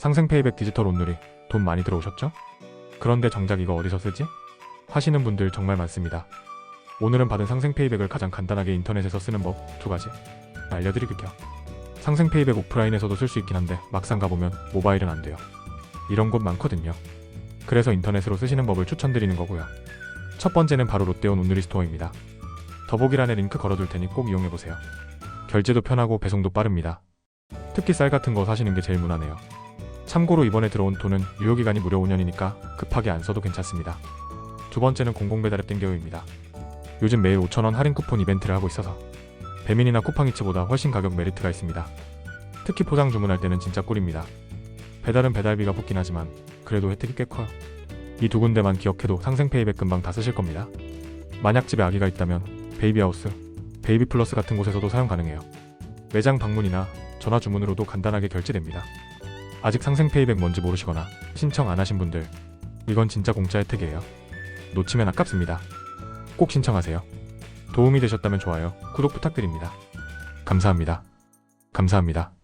상생 페이백 디지털 온누리 돈 많이 들어오셨죠? 그런데 정작 이거 어디서 쓰지? 하시는 분들 정말 많습니다. 오늘은 받은 상생 페이백을 가장 간단하게 인터넷에서 쓰는 법 두 가지 알려드릴게요. 상생 페이백 오프라인에서도 쓸 수 있긴 한데 막상 가보면 모바일은 안 돼요. 이런 곳 많거든요. 그래서 인터넷으로 쓰시는 법을 추천드리는 거고요. 첫 번째는 바로 롯데온 온누리 스토어입니다. 더보기란에 링크 걸어둘 테니 꼭 이용해보세요. 결제도 편하고 배송도 빠릅니다. 특히 쌀 같은 거 사시는 게 제일 무난해요. 참고로 이번에 들어온 돈은 유효기간이 무려 5년이니까 급하게 안 써도 괜찮습니다. 두 번째는 공공배달앱 땡겨요입니다. 요즘 매일 5,000원 할인 쿠폰 이벤트를 하고 있어서 배민이나 쿠팡이츠보다 훨씬 가격 메리트가 있습니다. 특히 포장 주문할 때는 진짜 꿀입니다. 배달은 배달비가 붙긴 하지만 그래도 혜택이 꽤 커요. 이 두 군데만 기억해도 상생 페이백 금방 다 쓰실 겁니다. 만약 집에 아기가 있다면 베이비하우스, 베이비 플러스 같은 곳에서도 사용 가능해요. 매장 방문이나 전화 주문으로도 간단하게 결제됩니다. 아직 상생 페이백 뭔지 모르시거나 신청 안 하신 분들 이건 진짜 공짜 혜택이에요. 놓치면 아깝습니다. 꼭 신청하세요. 도움이 되셨다면 좋아요, 구독 부탁드립니다. 감사합니다. 감사합니다.